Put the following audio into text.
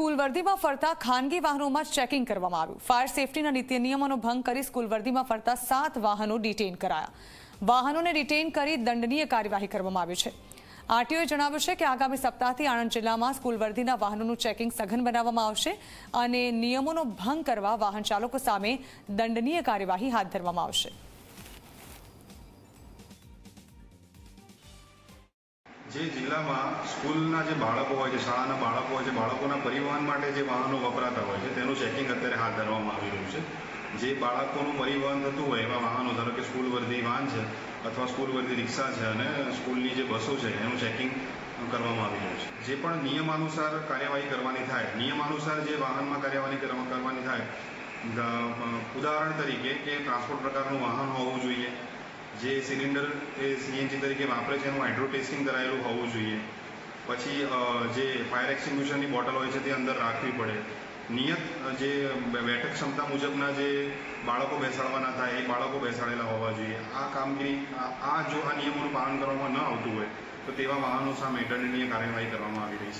School વર્દીમાં ફરતા ખાનગી વાહનોમાં ચેકિંગ કરવામાં આવ્યું. ફાયર સેફટીના નીતિ નિયમોનો ભંગ કરી સ્કૂલ વર્દીમાં ફરતા સાત વાહનો ડિટેઇન કરાયા. વાહનોને ડિટેઇન કરી દંડનીય કાર્યવાહી કરવામાં આવી છે. આરટીઓએ જણાવ્યું છે કે આગામી સપ્તાહથી આણંદ જિલ્લામાં સ્કૂલ વર્દીના વાહનોનું ચેકિંગ સઘન બનાવવામાં આવશે અને નિયમોનો ભંગ કરવા વાહન ચાલકો સામે દંડનીય કાર્યવાહી હાથ ધરવામાં આવશે. જે જિલ્લામાં સ્કૂલના જે બાળકો હોય છે, શાળાના બાળકો હોય છે, બાળકોના પરિવહન માટે જે વાહનો વપરાતા હોય છે, તેનું ચેકિંગ અત્યારે હાથ ધરવામાં આવી રહ્યું છે. જે બાળકોનું પરિવહન થતું હોય એવા વાહનો, ધારો કે સ્કૂલ વર્ધી વાહન છે અથવા સ્કૂલ વર્ધી રિક્ષા છે અને સ્કૂલની જે બસો છે, એનું ચેકિંગ કરવામાં આવી રહ્યું છે. જે પણ નિયમાનુસાર કાર્યવાહી કરવાની થાય, નિયમાનુસાર જે વાહનમાં કાર્યવાહી કરવા- કરવાની થાય ઉદાહરણ તરીકે કે ટ્રાન્સપોર્ટ પ્રકારનું વાહન હોવું જોઈએ જે સિલિન્ડર, એ સીએનજી તરીકે વાપરે છે એનું હાઇડ્રો ટેસ્ટિંગ કરાયેલું હોવું જોઈએ. પછી જે ફાયર એક્સ્ટિંગ્વિશરની બોટલ હોય છે તે અંદર રાખવી પડે. નિયત જે બેઠક ક્ષમતા મુજબના જે બાળકો બેસાડવાના થાય, એ બાળકો બેસાડેલા હોવા જોઈએ. આ કામગીરી આ જો આ નિયમોનું પાલન કરવામાં ન આવતું હોય, તો તેવા વાહનો સામે દંડનીય કાર્યવાહી કરવામાં આવી રહી છે.